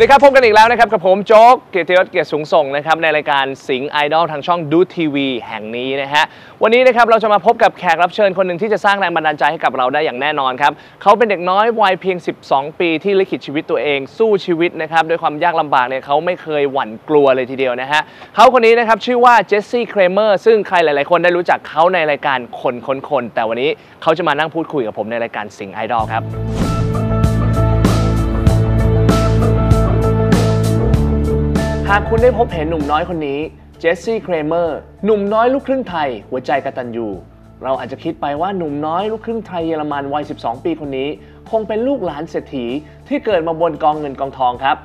สวัสดีครับ พบกันอีกแล้วนะครับ กับผมโจ๊กเกียรติยศเกียรติสูงส่งนะครับ ในรายการสิงห์ไอดอลทางช่องดูทีวีแห่งนี้นะฮะ วันนี้นะครับเราจะมาพบกับแขกรับเชิญคนหนึ่งที่จะสร้างแรงบันดาลใจให้กับเราได้อย่างแน่นอนครับ เขาเป็นเด็กน้อยวัยเพียง 12 ปีที่ลิขิตชีวิตตัวเอง สู้ชีวิตนะครับด้วยความยากลำบากเนี่ยเขาไม่เคยหวั่นกลัวเลยทีเดียวนะฮะเขาคนนี้นะครับชื่อว่าเจสซี่เครเมอร์ซึ่งใครหลาย ๆ คนได้รู้จักเขาในรายการคนคนคนแต่วันนี้เขาจะมานั่งพูดคุยกับผมในรายการสิงห์ไอดอลครับ หากคุณได้พบเห็นหนุ่มน้อยคนนี้ เจสซี่ เครเมอร์ หนุ่มน้อยลูกครึ่งไทย หัวใจกตัญญูเราอาจจะคิดไปว่าหนุ่มน้อยลูกครึ่งไทยเยอรมันวัย 12 ปีคนนี้ คงเป็นลูกหลานเศรษฐีที่เกิดมาบนกองเงินกองทองครับ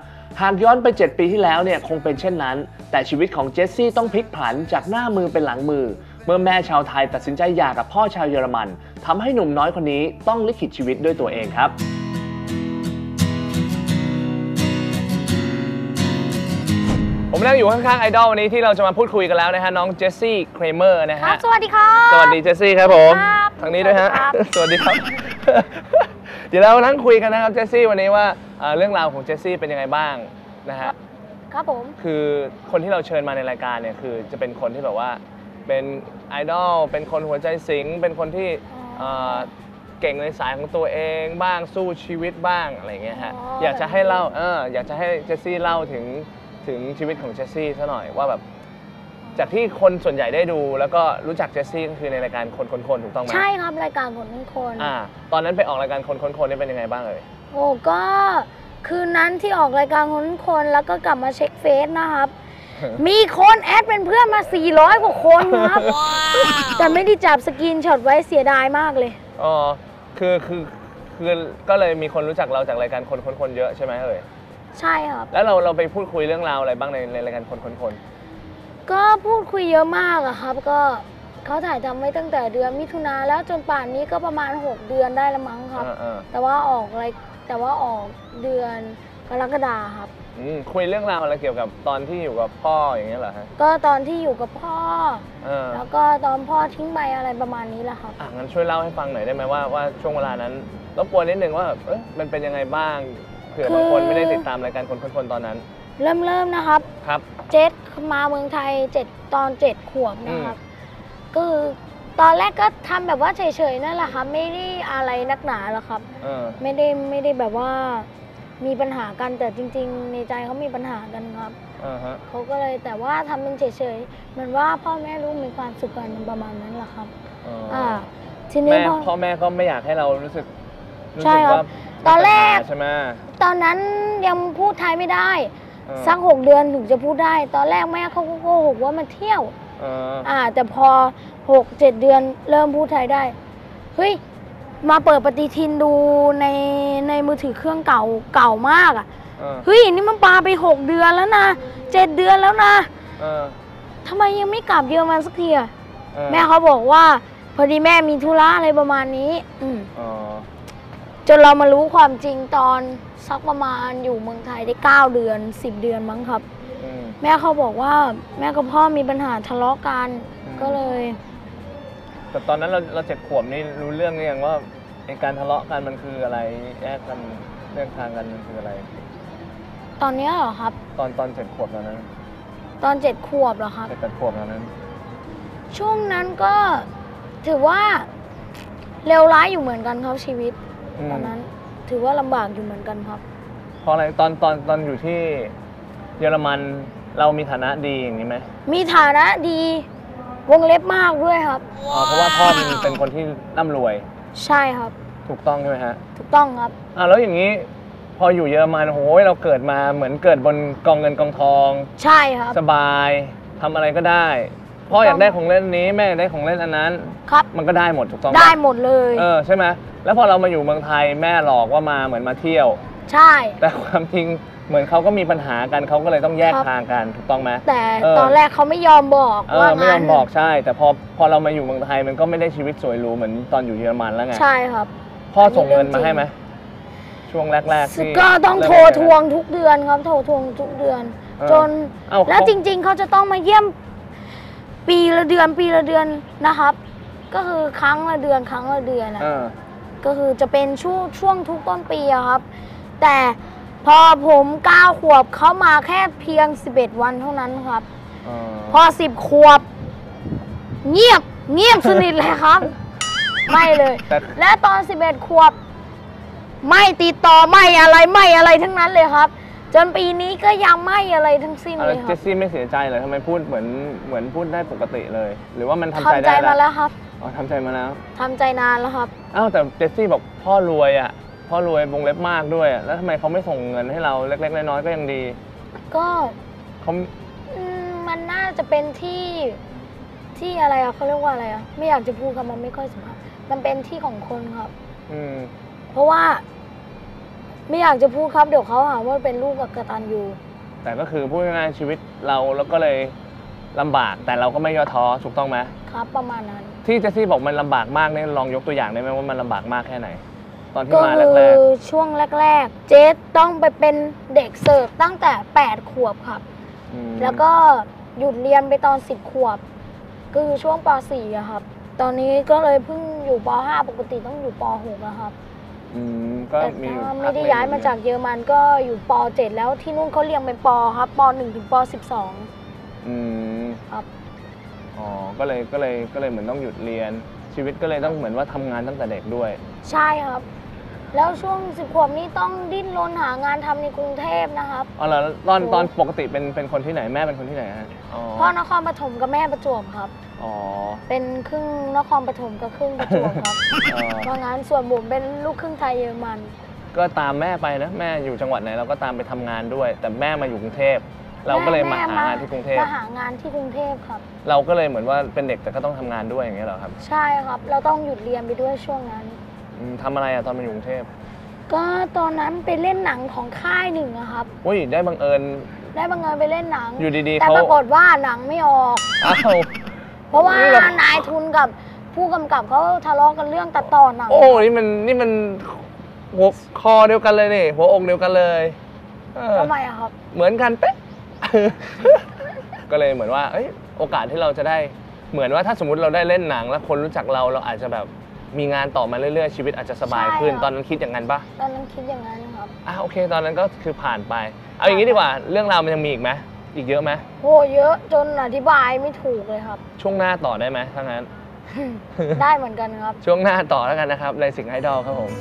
หากย้อนไป 7 ปีที่แล้วเนี่ยคงเป็นเช่นนั้น แต่ชีวิตของเจสซี่ต้องพลิกผันจากหน้ามือเป็นหลังมือ เมื่อแม่ชาวไทยตัดสินใจหย่ากับพ่อชาวเยอรมันทำให้หนุ่มน้อยคนนี้ต้องลิขิตชีวิตด้วยตัวเองครับ ผมนั่งอยู่ข้างๆไอดอลวันนี้ที่เราจะมาพูดคุยกันแล้วนะฮะน้องเจสซี่เครเมอร์นะครัฮะบสวัสดีครับ สวัสดีเจสซี่ครับผมครับทางนี้ด้วยฮะสวัสดีครับสวัสดีครับ เดี๋ยวเรานั่งคุยกันนะครับเจสซี่วันนี้ว่าเอ่อเรื่องราวของเจสซี่เป็นยังไงบ้างนะฮะ ครับผม คือคนที่เราเชิญมาในรายการเนี่ยคือจะเป็นคนที่แบบว่าเป็นไอดอลเป็นคนหัวใจสิงห์เป็นคนที่เอ่อเก่งในสายของตัวเองบ้างสู้ชีวิตบ้างอะไรอย่างเงี้ยฮะอยากจะให้เล่าเอออยากจะให้เจสซี่เล่าถึง ถึงชีวิตของเจสซี่ซะหน่อยว่าแบบจากที่คนส่วนใหญ่ได้ดูแล้วก็รู้จักเจสซี่ก็คือในรายการคนคนคนถูกต้องไหมใช่ครับรายการคนทุกคนอ่าตอนนั้นไปออกรายการคนคนคนนี่เป็นยังไงบ้างเอ่ยโอ้ก็คืนนั้นที่ออกรายการคนทุกคนแล้วก็กลับมาเช็คเฟซนะครับ มีคนแอดเป็นเพื่อนมา 400 กว่าคนครับ แต่ไม่ได้จับสกรีนช็อตไว้เสียดายมากเลยอ๋อคือคือคือก็เลยมีคนรู้จักเราจากรายการคนคนคนเยอะใช่ไหมเอ่ย ใช่ครับแล้วเราเราไปพูดคุยเรื่องราวอะไรบ้างในในรายการคนคนคนก็พูดคุยเยอะมากอะครับ ก็เขาถ่ายทำไว้ตั้งแต่เดือนมิถุนาแล้วจนป่านนี้ก็ประมาณ 6 เดือนได้ละมั้งครับอ่าอ่าแต่ว่าออกอะไรแต่ว่าออกเดือนกรกฎาครับอืมคุยเรื่องราวอะไรเกี่ยวกับตอนที่อยู่กับพ่ออย่างเงี้ยเหรอฮะก็ตอนที่อยู่กับพ่อ เออแล้วก็ตอนพ่อทิ้งไปอะไรประมาณนี้แหละครับ อะงั้นช่วยเล่าให้ฟังหน่อยได้ไหมว่าว่าช่วงเวลานั้นรบกวนนิดนึงว่าแบบเอ๊ะมันเป็นยังไงบ้าง เผื่อบางคนคือไม่ได้ติดตามรายการคนคนคนตอนนั้น เริ่มเริ่มนะครับ ครับ เจ็ดมาเมืองไทยเจ็ดตอนเจ็ดขวบนะครับก็คือตอนแรกก็ทำแบบว่าเฉยๆนั่นแหละครับไม่ได้อะไรนักหนาหรอกครับเออไม่ได้ไม่ได้แบบว่ามีปัญหากันแต่จริง ๆ ในใจเขามีปัญหากันครับอ่าฮะเขาก็เลยแต่ว่าทำเป็นเฉยๆเหมือนว่าพ่อแม่ลูกมีความสุขกันประมาณนั้นแหละครับอ๋อออ่าทีนี้แม่พอพ่อแม่ก็ไม่อยากให้เรารู้สึกรู้ใช่สึกครับว่า ตอนแรกมีปัญหาใช่ไหมตอนนั้นยังพูดไทยไม่ได้เออสักหกเดือนถึงจะพูดได้ ตอนแรกแม่เขาก็โกหกว่ามาเที่ยวเอออ่า แต่พอหกเจ็ดเดือนเริ่มพูดไทยได้ เฮ้ย มาเปิดปฏิทินดูในในมือถือเครื่องเก่าเก่ามากอะเออเฮ้ย นี่มันปาไปหกเดือนแล้วนะเจ็ดเดือนแล้วนะเออทำไมยังไม่กลับเยอรมันสักทีอะเออแม่เขาบอกว่า พอดีแม่มีธุระอะไรประมาณนี้ อืมอ๋อ จนเรามารู้ความจริงตอนสักประมาณอยู่เมืองไทยได้เก้าเดือนสิบเดือนมั้งครับ อืม แม่เขาบอกว่าแม่กับพ่อมีปัญหาทะเลาะกัน อืม ก็เลย แต่ตอนนั้นเราเราเจ็ดขวบนี่รู้เรื่องหรือยังว่าไอการทะเลาะกันมันคืออะไรแยกกันเรื่องทางกันมันคืออะไร ตอนเนี้ยเหรอครับ ตอนตอนเจ็ดขวบตอนนั้นตอนเจ็ดขวบเหรอครับ เจ็ดแปดขวบตอนนั้น ช่วงนั้นก็ถือว่าเลวร้ายอยู่เหมือนกันครับชีวิตอืม ตอนนั้นถือว่าลำบากอยู่เหมือนกันครับ เพราะอะไรตอนตอนตอนอยู่ที่เยอรมันเรามีฐานะดีอย่างนี้ไหมมีฐานะดี วงเล็บมากด้วยครับ อ๋อเพราะว่าพ่อมันเป็นคนที่ร่ำรวย ใช่ครับ ถูกต้องใช่ไหมฮะถูกต้องครับอะแล้วอย่างนี้พออยู่เยอรมันโอ้ยเราเกิดมาเหมือนเกิดบนกองเงินกองทอง ใช่ครับ สบายทำอะไรก็ได้ พ่ออยากได้ของเล่นนี้แม่อยากได้ของเล่นอันนั้น ครับ มันก็ได้หมดถูกต้องปะได้หมดเลย เออใช่ไหม แล้วพอเรามาอยู่เมืองไทยแม่หลอกว่ามาเหมือนมาเที่ยว ใช่ แต่ความจริงเหมือนเขาก็มีปัญหากันเขาก็เลยต้องแยกครับ ทางกันถูกต้องไหม แต่เออ ตอนแรกเขาไม่ยอมบอกเอว่าอไม่ยองั้มนบอกใช่ แต่พอพอเรามาอยู่เมืองไทยมันก็ไม่ได้ชีวิตสวยหรูเหมือนตอนอยู่เยอรมันแล้วไงใช่ครับ พ่อส่งเงินมาให้ไหมช่วงแรกๆที่ก็ต้องโทรเมทวงทุกเดือนครับ โทรทวงทุกเดือน เออจน เอ้าแล้วเขาจริง ๆ เขาจะต้องมาเยี่ยม ปีละเดือนปีละเดือนนะครับ ก็คือครั้งละเดือนครั้งละเดือนอะเออ ก็คือจะเป็นช่วงช่วงทุกต้นปีอะครับ แต่พอผมเก้าขวบเขามาแค่เพียง 11 วันเท่านั้นครับเออพอสิบขวบ เงียบเงียบสนิทเลยครับ ไม่เลยแต่และตอน 11 ขวบ ไม่ติดต่อไม่อะไรไม่อะไรทั้งนั้นเลยครับ จนปีนี้ก็ยังไม่อะไรทั้งสิ้นเอาเลแล้วยคเจรับสซี่ไม่เสียใจเลยทำไมพูดเหมือนเหมือนพูดได้ปกติเลย หรือว่ามันทำใจทำใจได้มาแล้วครับอ๋อทำใจมาแล้วทำใจนานแล้วครับ อ้าวแต่เจสซี่บอกพ่อรวยอะพ่อรวยวงเล็บมากด้วยอะแล้วทำไมเขาไม่ส่งเงินให้เราเล็กๆน้อยๆก็ยังดีก็เขาอืมมันน่าจะเป็นที่ที่อะไรอะเขาเรียกว่าอะไรอะไม่อยากจะพูดคำมันไม่ค่อยสุภาพมันเป็นที่ของคนครับ อืมเพราะว่า ไม่อยากจะพูดครับเดี๋ยวเขาหาว่าเป็นลูกกับกตันยูแต่ก็คือพูดง่ายๆชีวิตเราแล้วก็เลยลำบากแต่เราก็ไม่ย่อท้อถูกต้องไหมครับ ประมาณนั้น ที่เจสซี่บอกมันลำบากมากเนี่ยลองยกตัวอย่างได้ไหมว่ามันลำบากมากแค่ไหน ตอนที่ก็มาคืแรกช่วงแรก ๆ เจสต้องไปเป็นเด็กเสิร์ฟตั้งแต่ 8 ขวบครับ ๆอืมแล้วก็หยุดเรียนไปตอน 10 ขวบก็คือช่วงป .4 อะครับ ตอนนี้ก็เลยเพิ่งอยู่ป .5 ปกติต้องอยู่ป .6 อะครับ อืมก็แต่มีอยู่ถ้าพัไม่ได้หนึ่งย้ายมาจากเยอรมันก็อยู่ป .7 แล้วที่นู่นเขาเรียงเป็นปครับป .1 ถึงป .12 อืมครับ อ๋อ ก็เลยก็เลยก็เลยเหมือนต้องหยุดเรียน ชีวิตก็เลยต้องเหมือนว่าทำงานตั้งแต่เด็กด้วย ใช่ครับ แล้วช่วง10ขวบนี้ต้องดิ้นรนหางานทำในกรุงเทพนะครับ อ๋อแล้วตอนโอ้ตอนปกติเป็นเป็นคนที่ไหนแม่เป็นคนที่ไหนฮะอ๋อพ่อนครปฐมกับแม่ประจวบครับ อ๋อ เป็นครึ่งนครปฐมกับครึ่งประจวบครับเออเพราะงั้นส่วนผมเป็นลูกครึ่งไทยเยอรมัน ก็ตามแม่ไปนะแม่อยู่จังหวัดไหนเราก็ตามไปทำงานด้วย แต่แม่มาอยู่กรุงเทพเราก็เลยมาแหางานที่กรุงเทพมาหางานที่กรุงเทพครับ เราก็เลยเหมือนว่าเป็นเด็กแต่ก็ต้องทำงานด้วยอย่างเงี้ยเหรอครับ ใช่ครับ เราต้องหยุดเรียนไปด้วยช่วงนั้น อืมทำอะไรอะตอนมาอยู่กรุงเทพก็ตอนนั้นไปเล่นหนังของค่ายหนึ่งอะครับ อุ้ยได้บังเอิญ ได้บังเอิญไปเล่นหนัง อยู่ดีๆแต่เขาปรากฏว่าหนังไม่ออก อ้าว เพราะว่านี่เรา นายทุนกับผู้กำกับเขาทะเลาะกันเรื่องตัดต่อหนัง โอ้นี่มันนี่มันหัวคอเดียวกันเลยนี่หัวอกเดียวกันเลยเออทำไมอะครับ เหมือนกันเป๊ะ ก็เลยเหมือนว่าเอ้ยโอกาสที่เราจะได้เหมือนว่าถ้าสมมติเราได้เล่นหนัง แล้วคนรู้จักเราเราอาจจะแบบ มีงานต่อมาเรื่อยๆชีวิตอาจจะสบายขึ้น ใช่ครับตอนนั้นคิดอย่างนั้นปะตอนนั้นคิดอย่างนั้นครับอะโอเค ตอนนั้นก็คือผ่านไป เอาอย่างนี้ดีกว่า เรื่องราวมันยังมีอีกไหมอีกเยอะไหมโหเยอะจนอธิบายไม่ถูกเลยครับ ช่วงหน้าต่อได้ไหมถ้างั้น ได้เหมือนกันครับ ช่วงหน้าต่อแล้วกันนะครับในสิ่งไอดอลครับผม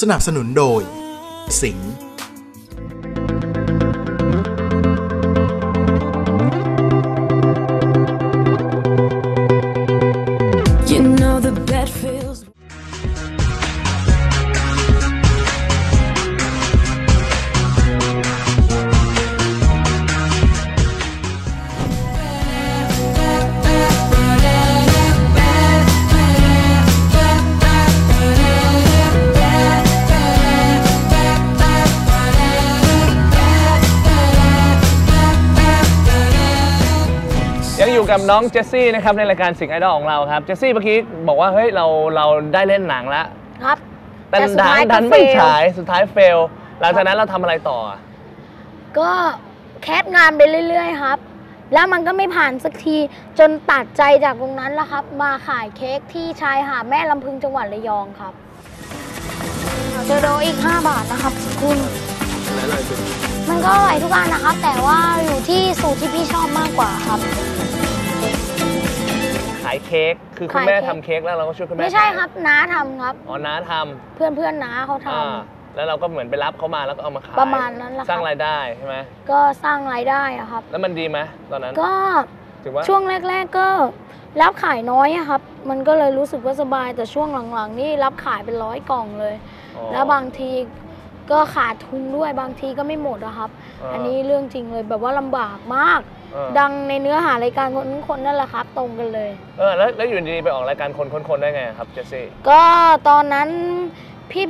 สนับสนุนโดย สิงห์ กับน้องเจสซี่นะครับในรายการสิ่งไอดอลของเราครับเจสซี่เมื่อกี้บอกว่าเฮ้ยเราเราได้เล่นหนังแล้วครับแต่แต่สุดดันท้ายก็ดันไม่ fail ฉายสุดท้ายเฟลหลังจากนั้นเราทำอะไรต่ออะก็แคสงานไปเรื่อยๆครับ แล้วมันก็ไม่ผ่านสักทีจนตัดใจจากตรงนั้นแล้วครับ มาขายเค้กที่ชายหาดแม่ลำพึงจังหวัดระยองครับเจอโดอีก 5 บาทนะครับคุณมันก็อร่อยทุกอันนะครับ แต่ว่าอยู่ที่สูตรที่พี่ชอบมากกว่าครับขายเค้กคือคุณขายแม่เค้ก ทำเค้กแล้วเราก็ช่วยคุณแม่ไม่ใช่ขายครับน้าทำครับ อ๋อน้าทเพื่อนเพื่อนๆน้าเขาำทำ อ่าแล้วเราก็เหมือนไปรับเขามาแล้วก็เอามาขายประมาณนั้นแหละครับ สร้างรายได้ใช่ไหมก็สร้างรายได้อะครับ แล้วมันดีไหมตอนนั้นก็ถือว่าช่วงแรก ๆก็รับขายน้อยอะครับ มันก็เลยรู้สึกว่าสบายแต่ช่วงหลังๆ นี่รับขายเป็นร้อยกล่องเลย อ๋อแล้วบางทีก็ขาดทุนด้วยบางทีก็ไม่หมดอะครับอ่าอันนี้เรื่องจริงเลยแบบว่าลำบากมาก เออดังในเนื้อหารายการคนคนนั่นแหละครับ ตรงกันเลย เออแล้วแล้วอยู่ดีๆไปออกรายการคนคนๆได้ไงครับเจสซี่ก็ตอนนั้น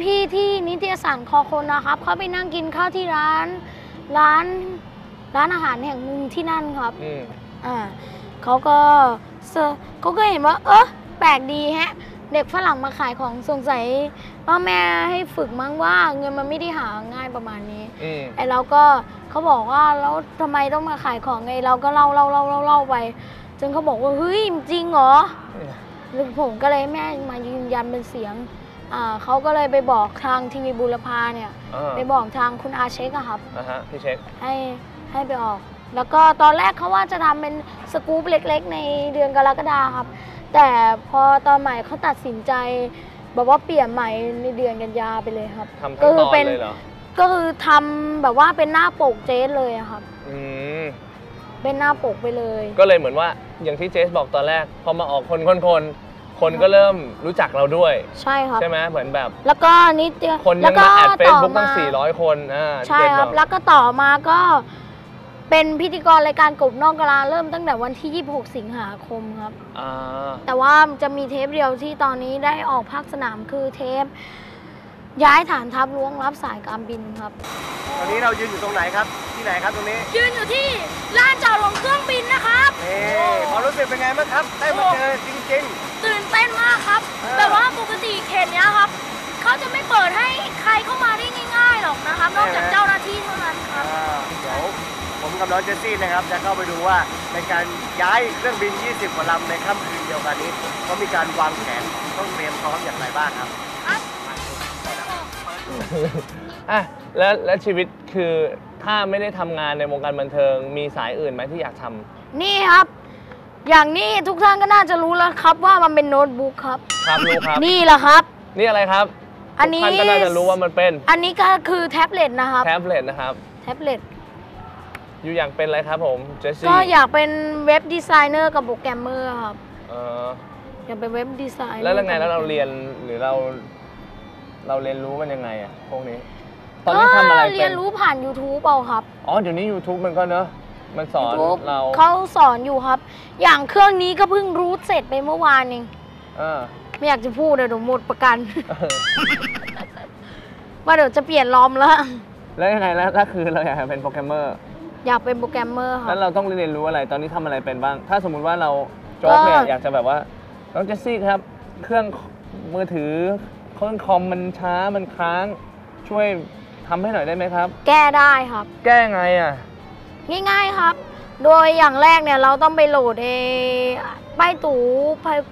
พี่ๆที่นิตยสารคอคนนะครับเขาไปนั่งกินข้าวที่ร้านร้านร้านอาหารแห่งหนึ่งที่นั่นครับ อืมอ่าเขาก็เซอร์เขาก็เห็นว่า เออแปลกดีแฮะ เด็กฝรั่งมาขายของสงสัยพ่อแม่ให้ฝึกมั้งว่าเงินมันไม่ได้หาง่ายประมาณนี้อืมไอ้เราก็ เขาบอกว่าแล้วทำไมต้องมาขายของไงเราก็เล่าเล่าเล่าเล่าเล่าไปจนเขาบอกว่าเฮ้ยจริงเหรอแล้วผมก็เลยให้แม่มายืนยันเป็นเสียงอ่าเขาก็เลยไปบอกทางทีวีบุรพาเนี่ยอ่าไปบอกทางคุณอาเช็คอะครับนะฮะพี่เช็คให้ให้ไปออก แล้วก็ตอนแรกเขาว่าจะทำเป็นสกู๊ปเล็ก ๆ ในเดือนกรกฎาครับ แต่พอตอนใหม่เขาตัดสินใจแบบว่าเปลี่ยนใหม่ในเดือนกันยาไปเลยครับทำก็ทั้งตอนเป็นเลยเหรอ ก็คือทำแบบว่าเป็นหน้าปกเจสเลยอะครับ อืมเป็นหน้าปกไปเลย ก็เลยเหมือนว่าอย่างที่เจสบอกตอนแรก พอมาออกคนคนคนคนก็เริ่มรู้จักเราด้วย ใช่ครับ ใช่ไหมเหมือนแบบ แล้วก็นิดเดียวคนแล้ยัวงก็มาแอดเฟซต่อบุ๊กตั้งมา400 คนอ่าใช่เจสครับอกแล้วก็ต่อมาก็เป็นพิธีกรรายการกบนอกกะลาเริ่มตั้งแต่วันที่ 26 สิงหาคมครับ อ่าแต่ว่าจะมีเทปเดียวที่ตอนนี้ได้ออกภาคสนามคือเทป ย้ายฐานทัพล้วงรับสายการบินครับ ตอนนี้เรายืนอยู่ตรงไหนครับ ที่ไหนครับตรงนี้ยืนอยู่ที่ลานจอดลงเครื่องบินนะครับนี่ความรู้สึกเป็นไงบ้างครับ ได้มาเจอจริง ตื่นเต้นมากครับเออแต่ว่าปกติเขตเนี้ยครับเขาจะไม่เปิดให้ใครเข้ามาได้ง่ายๆหรอกนะครับ นอกจากเจ้าหน้าที่เท่านั้นคๆรับอ่าเดี๋ยวผมกับน้องเจสซี่นะครับ จะเข้าไปดูว่าในการย้ายเครื่องบิน 20 กว่าลำในค่ำคืนเดียวกันนี้เขามีการวางแผนต้องเตรียมพร้อมอย่างไรบ้างครับ อะแล้วแล้วชีวิตคือถ้าไม่ได้ทำงานในวงการบันเทิง มีสายอื่นไหมที่อยากทำนี่ครับ อย่างนี้ทุกท่านก็น่าจะรู้แล้วครับว่ามันเป็นโน้ตบุ๊กครับ ครับรู้ครับ นี่แหละครับ นี่อะไรครับอันนี้ ทุกท่านก็น่าจะรู้ว่ามันเป็นอันนี้ก็คือแท็บเล็ตนะครับ แท็บเล็ตนะครับ แท็บเล็ต อยู่อยากเป็นอะไรครับผมเจสซี่ก็อยากเป็นเว็บดีไซเนอร์กับโปรแกรมเมอร์ครับ เอออยากเป็นเว็บดีไซเนอร์แล้วยังไงแล้วเราเรียนหรือเรา เราเรียนรู้มันยังไงอะพวกนี้ ตอนนี้ทำอะไรก็เป็นเรียนรู้ผ่าน YouTube เอาครับ อ๋อเดี๋ยวนี้ YouTube มันก็เนอะมันสอน YouTube เราเขาสอนอยู่ครับ อย่างเครื่องนี้ก็เพิ่งรู้เสร็จไปเมื่อวานเองเออไม่อยากจะพูดเดี๋ยวหมดประกันว่าเดี๋ยวจะเปลี่ยนล้อมแล้ว แล้วยังไงแล้วถ้าคือเราอยากเป็นโปรแกรมเมอร์อยากเป็นโปรแกรมเมอร์ครัแล้บ วเราต้องเรียนรู้อะไรตอนนี้ทำอะไรเป็นบ้าง ถ้าสมมุติว่าเราโจ๊กเนี่ยก็ อยากจะแบบว่าน้องเจสซี่ครับ เครื่องมือถือ เครื่องคอมมันช้ามันค้าง ช่วยทำให้หน่อยได้ไหมครับ แก้ได้ครับ แก้ไงอะ ง่ายๆครับ โดยอย่างแรกเนี่ยเราต้องไปโหลดเอป้ายตู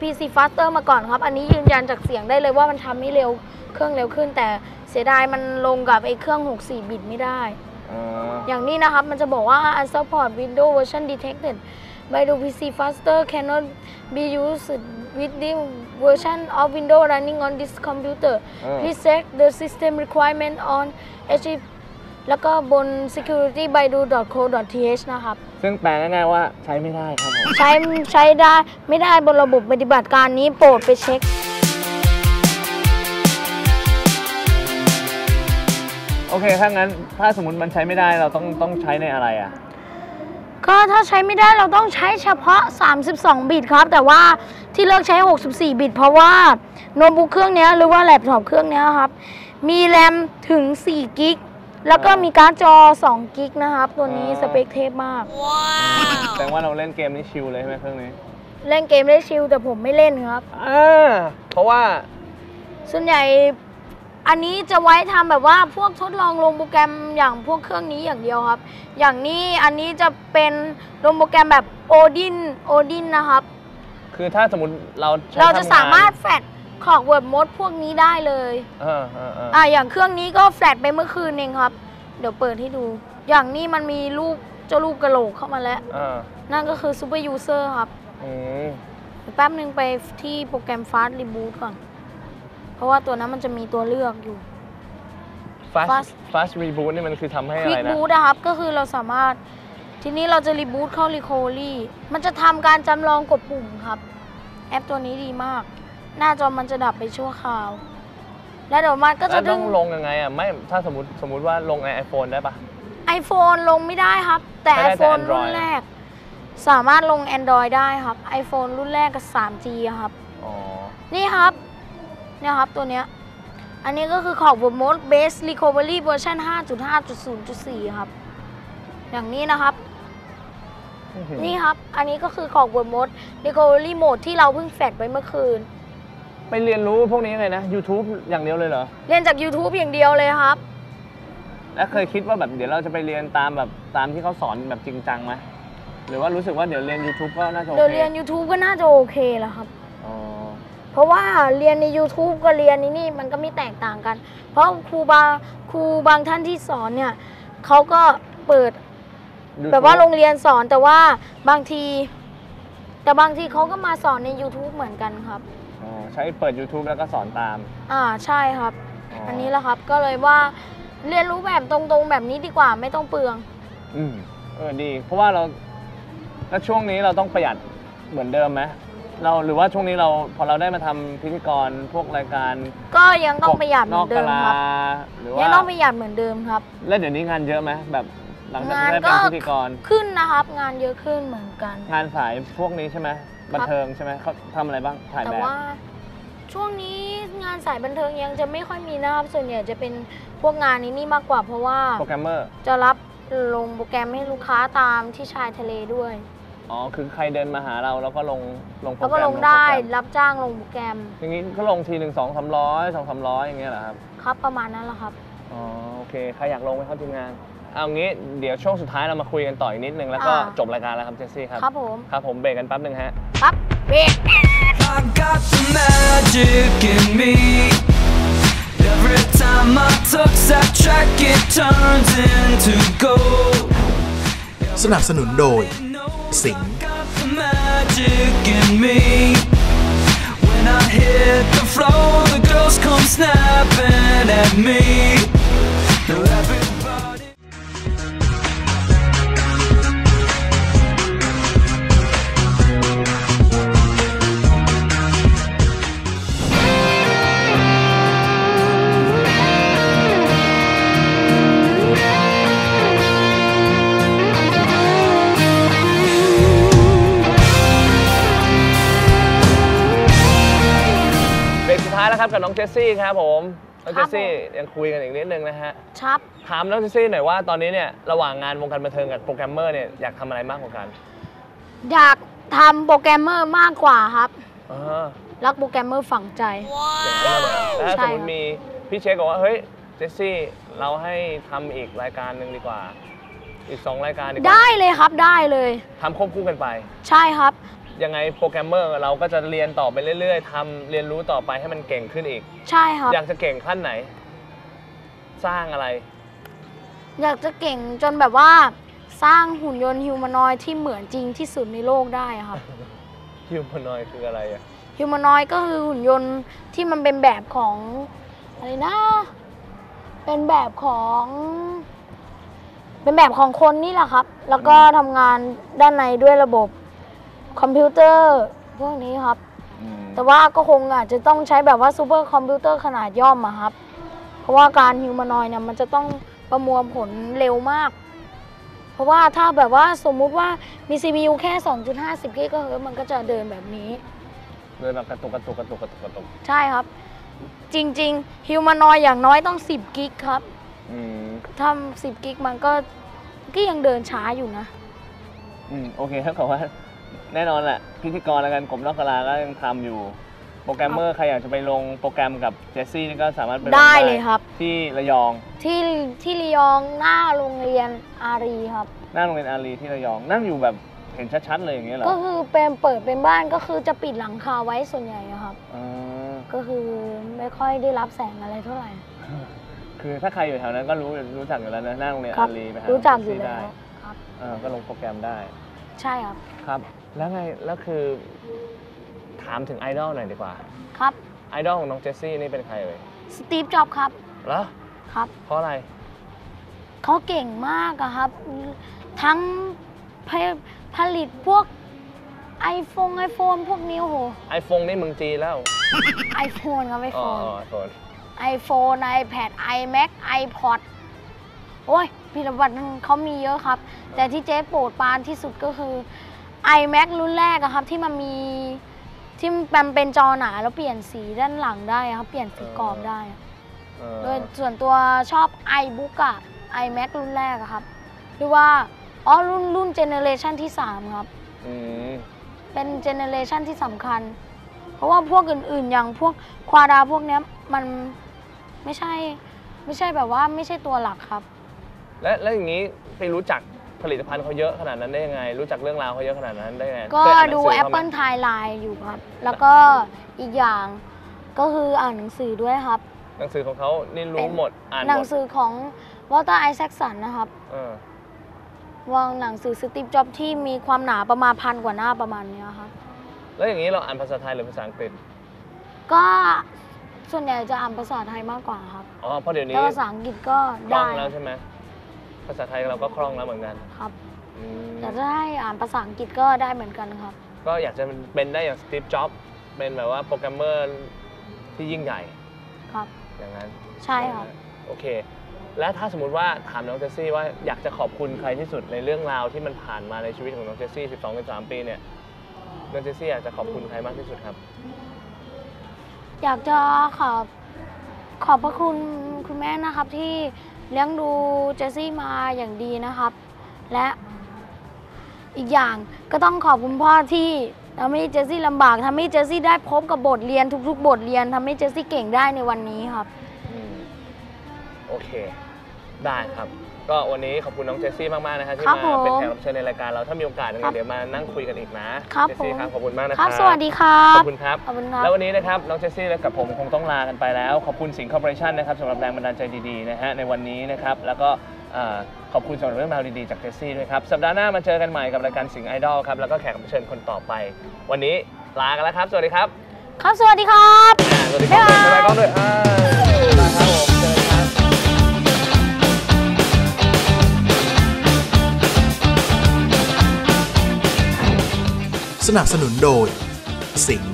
PC Faster มาก่อนครับ อันนี้ยืนยันจากเสียงได้เลยว่ามันทำให้เร็วเครื่องเร็วขึ้น แต่เสียดายมันลงกับไอ้เครื่อง 64 บิตไม่ได้ อ๋อ อย่างนี้นะครับ มันจะบอกว่า unsupport Windows version detected by the PC faster cannot be used with the version of Windows running on this computer เออ please check the system requirement on h แล้วก็บน security baidu co th นะครับ ซึ่งแปลง่ายๆว่าใช้ไม่ได้ครับผม ใช้ใช้ได้ไม่ได้บนระบบปฏิบัติการนี้โปรดไปเช็ค โอเค ถ้างั้น ถ้าสมมติมันใช้ไม่ได้เราต้องต้องใช้ในอะไรอะ ก็ถ้าใช้ไม่ได้เราต้องใช้เฉพาะ 32 บิตครับ แต่ว่า ที่เลือกใช้ 64 บิต เพราะว่าโน้ตบุ๊กเครื่องเนี้ยหรือว่าแล็ปท็อปเครื่องเนี้ยครับ มีแรมถึง 4 กิก แล้วก็มีการ์ดจอ 2 กิกนะครับ ตัวนี้อ่าสเปคเทพมากแสดงว่าเราเล่นเกมนี้ชิลเลยใช่ไหมเครื่องนี้ เล่นเกมได้ชิลแต่ผมไม่เล่นครับ อ่า เพราะว่า ส่วนใหญ่อันนี้จะไว้ทำแบบว่าพวกทดลองลงโปรแกรมอย่างพวกเครื่องนี้อย่างเดียวครับ อย่างนี้อันนี้จะเป็นลงโปรแกรมแบบโอดินโอดินนะครับ คือถ้าสมมติเราใช้เราจะทำงนสามารถแฟลชขอกเวิร์ดมดพวกนี้ได้เลยเออเออเอออ่าอย่างเครื่องนี้ก็แฟลชไปเมื่อคืนเองครับ เดี๋ยวเปิดให้ดู อย่างนี้มันมีรูปเจ้ารูปกระโหลกเข้ามาแล้ว เออนั่นก็คือซูเปอร์ยูเซอร์ครับ อืมเดี๋ยวแป๊บนึงไปที่โปรแกรม Fast Reboot ก่อน เพราะว่าตัวนั้นมันจะมีตัวเลือกอยู่ fast Fast fast reboot นี่มันคือทำให้คอะลิไรกนะบูตนะครับ ก็คือเราสามารถ ทีนี้เราจะรีบูตเข้า Recovery มันจะทำการจำลองกดปุ่มครับ แอปตัวนี้ดีมาก หน้าจอมันจะดับไปชั่วคราว แล้วเดี๋ยวมันก็แล้จะวดึต้อง งลงยังไงอะไม่ถ้าสมมติสมมติว่าลงใน iPhone ได้ปะ iPhone ลงไม่ได้ครับ แต่ ไม่ได้แต่ iPhone รุ่น Android แรก สามารถลง Android ได้ครับ iPhone รุ่นแรกกับ 3G อะครับ อ๋อ นี่ครับ เนี่ยครับตัวเนี้ย อันนี้ก็คือของ Remote Base Recovery Version 5.5.0.4 ครับ อย่างนี้นะครับ นี่ครับ อันนี้ก็คือของ Remote Recovery Mode ที่เราเพิ่งแฟดไปเมื่อคืน ไปเรียนรู้พวกนี้ยังไงนะ YouTube อย่างเดียวเลยเหรอ เรียนจาก YouTube อย่างเดียวเลยครับ แล้วเคยคิดว่าแบบเดี๋ยวเราจะไปเรียนตามแบบตามที่เขาสอนแบบจริงจังไหมหรือว่ารู้สึกว่าเดี๋ยวเรียน YouTube ก็น่าจะโอเคเดี๋ยวเรียน YouTube ก็น่าจะโอเคแล้วครับ อ๋อ เพราะว่าเรียนใน YouTube กับเรียนในนี่มันก็ไม่แตกต่างกัน เพราะครูบางครูบางท่านที่สอนเนี่ยเขาก็เปิด YouTube แบบว่าโรงเรียนสอนแต่ว่าบางที แต่บางทีเขาก็มาสอนใน YouTube เหมือนกันครับ อ๋อใช้เปิด YouTube แล้วก็สอนตาม อ่าใช่ครับ อ๋ออั อันนี้แหละครับก็เลยว่าเรียนรู้แบบตรงๆแบบนี้ดีกว่าไม่ต้องเปลือง อืมเออดี เพราะว่าเราแล้วช่วงนี้เราต้องประหยัดเหมือนเดิมไหมเราหรือว่าช่วงนี้เราพอเราได้มาทำพิธีกรพวกรายการก็ยังต้องประหยัดเหนมืออกนเดิกะมลาครับหรือยัว่างต้องประหยัดเหมือนเดิมครับ แล้วเดี๋ยวนี้งานเยอะไหมแบบ หลังจากงานได้ก็เป็นพิธีกร ขึ้นนะครับ งานเยอะขึ้นเหมือนกัน งานสายพวกนี้ใช่ไหมบันเทิงใช่ไหมเขาทำอะไรบ้างถ่ายแต่แบบว่าช่วงนี้งานสายบันเทิงยังจะไม่ค่อยมีนะครับ ส่วนใหญ่จะเป็นพวกงานนี้นี่มากกว่า เพราะว่าโปรแกรมเมอร์จะรับลงโปรแกรมให้ลูกค้าตามที่ชายทะเลด้วยอ๋อคือใครเดินมาหาเราแล้วก็ลงลงโปรแล้วแกก็รมลงได้โปรแกรมรับจ้างลงโปรแกรมอย่างนี้ก็ลงทีหนึ่งสองสามร้อยสองสามร้อยอย่างเงี้ยเหรอครับครับประมาณนั้นแหละครับ อ๋อโอเคใครอยากลงไหมครับทีมงาน เอางี้เดี๋ยวช่วงสุดท้ายเรามาคุยกันต่ออีกนิดนึงแล้วก็อ่า จบรายการแล้วครับเจสซี่ครับครับผมครับผมเบรกกันแป๊บหนึ่งฮะครับเบรก I got the magic in me. Every time I touch that track, it turns into gold. สนับสนุนโดย สิง Got the magic in me. When I hit the floor, the girls come snapping at me. กสุดท้ายแล้วครับกับน้องเจสซี่ครับผมน้องคเจรับสซี่ยังคุยกันอีกนิดนึงนะฮะชับถามน้องเจสซี่หน่อยว่าตอนนี้เนี่ยระหว่างงานวงการบันเทิงกับโปรแกรมเมอร์เนี่ยอยากทำอะไรมากกว่ากันอยากทำโปรแกรมเมอร์มากกว่าครับ อ่ารักโปรแกรมเมอร์ฝังใจอย่างนั้นเลยแล้วถ้าใช่สมมติมีพี่เช็คบอกว่าเฮ้ยเจสซี่เราให้ทำอีกรายการหนึ่งดีกว่า อีก2รายการดีกว่าได้เลยครับได้เลยทำควบคู่กันไป ใช่ครับ ยังไงโปรแกรมเมอร์เราก็จะเรียนต่อไปเรื่อย ๆทำเรียนรู้ต่อไปให้มันเก่งขึ้นอีก ใช่ครับ อยากจะเก่งขั้นไหน สร้างอะไร อยากจะเก่งจนแบบว่า สร้างหุ่นยนต์ฮิวแมนอยด์ที่เหมือนจริงที่สุดในโลกได้ครับ ฮิวแมนอยคืออะไรอะฮิวแมนอยด์ก็คือหุ่นยนต์ที่มันเป็นแบบของอะไรนะ เป็นแบบของ เป็นแบบของคนนี่แหละครับ แล้วก็ทำงานด้านในด้วยระบบ คอมพิวเตอร์พวกนี้ครับแต่ว่าก็คงอาจจะต้องใช้แบบว่าซูเปอร์คอมพิวเตอร์ขนาดย่อมอะครับ เพราะว่าการฮิวแมนอยด์เนี่ยมันจะต้องประมวลผลเร็วมาก เพราะว่าถ้าแบบว่าสมมุติว่ามี CPU แค่ 2.50กิกะเฮิรตซ์มันก็จะเดินแบบนี้ เลยแบบกระตุกกระตุกกระตุกกระตุกกระตุกใช่ครับ จริงๆฮิวแมนอยด์อย่างน้อยต้อง 10 กิกครับ อืมถ้า10 กิกมันก็ก็ยังเดินช้าอยู่นะ อืมโอเคถ้ากับว่า แน่นอนแหละพิธีกรแล้วกันกรมนอกกะลาก็ยังทำอยู่ โปรแกรมเมอร์ใครอยากจะไปลงโปรแกรมกับเจสซี่นี่ก็สามารถไปลงได้เลยครับ ที่ระยอง ที่ที่ระยองหน้าโรงเรียนอารีครับ หน้าโรงเรียนอารีที่ระยองนั่งอยู่แบบเห็นชัดๆเลยอย่างเงี้ยเหรอก็คือเป็นเปิดเป็นบ้านก็คือจะปิดหลังคาไว้ส่วนใหญ่อะครับ อ่าก็คือไม่ค่อยได้รับแสงอะไรเท่าไหร่ คือถ้าใครอยู่แถวนั้นก็รู้รู้จักอยู่แล้วนะหน้าโรงเรียนครัอารีไปหารู้จักอยู่เจสซี่แล้ได้วครับเออก็ลงโปรแกรมได้ใช่ครับ ครับ แล้วไง แล้วคือถามถึงไอดอลหน่อยดีกว่า ครับ ไอดอลของน้องเจสซี่นี่เป็นใครเอ่ยสตีฟจ็อบครับ เหรอครับ เพราะอะไร เขาเก่งมากอะครับ ทั้งผผลิตพวก iPhone iPhone พวกนี้โอ้โห ไอโฟนนี่เมึงจีนแล้ว iPhone ครับอ๋อ iPhone ไอโฟน iPhone iPad iMac iPod โอ้ยพิรวัตรเขามีเยอะครับ แต่ที่เจ๊โปรดปรานที่สุดก็คือ iMac รุ่นแรกอะครับที่มันมีที่มันเป็นจอหนาแล้วเปลี่ยนสีด้านหลังได้อะครับ เปลี่ยนสีกรอบได้อะเออโดยส่วนตัวชอบ iBook อะ iMac รุ่นแรกอะครับหรือว่าอ๋อรุ่นรุ่นเจเนเรชันที่ 3 ครับ อืมเป็นเจเนเรชันที่สำคัญ เพราะว่าพวกอื่นๆ อย่างพวกควาดาพวกเนี้ยมันไม่ใช่ไม่ใช่แบบว่าไม่ใช่ตัวหลักครับ และแล้วอย่างนี้ไปรู้จัก ผลิตภัณฑ์เขาเยอะขนาดนั้นได้ยังไง รู้จักเรื่องราวเขาเยอะขนาดนั้นได้ยังไงก็เคยอ่านหนัดูงสือเขาไหม Apple Timeline อยู่ครับ แล้วก็อีกอย่างก็คืออ่านหนังสือด้วยครับ หนังสือของเขานี่เป็รู้นหมดอ่านหหนัมงดสือของวอเตอร์ไอแซคสันนะครับ เออวางหนังสือสตีฟจ็อบที่มีความหนาประมาณพันกว่าหน้าประมาณเนี้ยครับ แล้วอย่างนี้เราอ่านภาษาไทยหรือภาษาอังกฤษก็ส่วนใหญ่จะอ่านภาษาไทยมากกว่าครับ อ๋อเพราะเดี๋ยวนี้แต่ภาษาอังกฤษก็คล่อได้งแล้วใช่ไหม ภาษาไทยเราก็คล่องแล้วเหมือนกันครับอืมแต่ถ้าให้อ่านภาษาอังกฤษก็ได้เหมือนกันครับ ก็อยากจะเป็นได้อย่างสตีฟจ็อบเป็นแบบว่าโปรแกรมเมอร์ที่ยิ่งใหญ่ครับ อย่างนั้น ใช่ครับ โอเค และถ้าสมมติว่าถามน้องเจสซี่ว่าอยากจะขอบคุณใครที่สุดในเรื่องราวที่มันผ่านมาในชีวิตของน้องเจสซี่ 12 13 ปีเนี่ย น้องเจสซี่อยากจะขอบคุณใครมากที่สุดครับ อยากจะขอบขอบพระคุณคุณแม่นะครับที่ เลี้ยงดูเจสซี่มาอย่างดีนะครับ และอีกอย่างก็ต้องขอบคุณพ่อที่ทำให้เจสซี่ลำบากทำให้เจสซี่ได้พบกับบทเรียนทุก ๆ บทเรียนทำให้เจสซี่เก่งได้ในวันนี้ครับ โอเค ได้ครับ ก็วันนี้ขอบคุณน้องเจสซี่มากๆนะฮะที่ครับมาเป็นผมแขกรับเชิญในรายการเราถ้ามีโอกาสยังคไงรับเดี๋ยวมานั่งคุยกันอีกนะครับเจสซี่ผม ครับขอบคุณมากนะคครัรับบสวัสดีครับขอบคุณครับ ขอบคุณครับ แล้ววันนี้นะครับน้องเจสซี่และกับผมคงต้องลากันไปแล้ว ขอบคุณสิงห์คอร์ปอเรชั่นนะครับสำหรับแรงบันดาลใจดีๆนะฮะในวันนี้นะครับแล้วก็เอ่อขอบคุณสำหรับเรื่องราวดีๆจากเจสซี่ด้วยครับสัปดาห์หน้ามาเจอกันใหม่กับรายการสิงห์ไอดอลครับแล้วก็แขกรับเชิญคนต่อไป วันนี้ลากันแล้วครับสวัสดีครับครับสวัสดีครับ อ่าสวัสดีครับบ๊ายบายบ๊ายบายกล้องด้วยอ่าลาครับผมเจอกัน สนับสนุนโดย สิง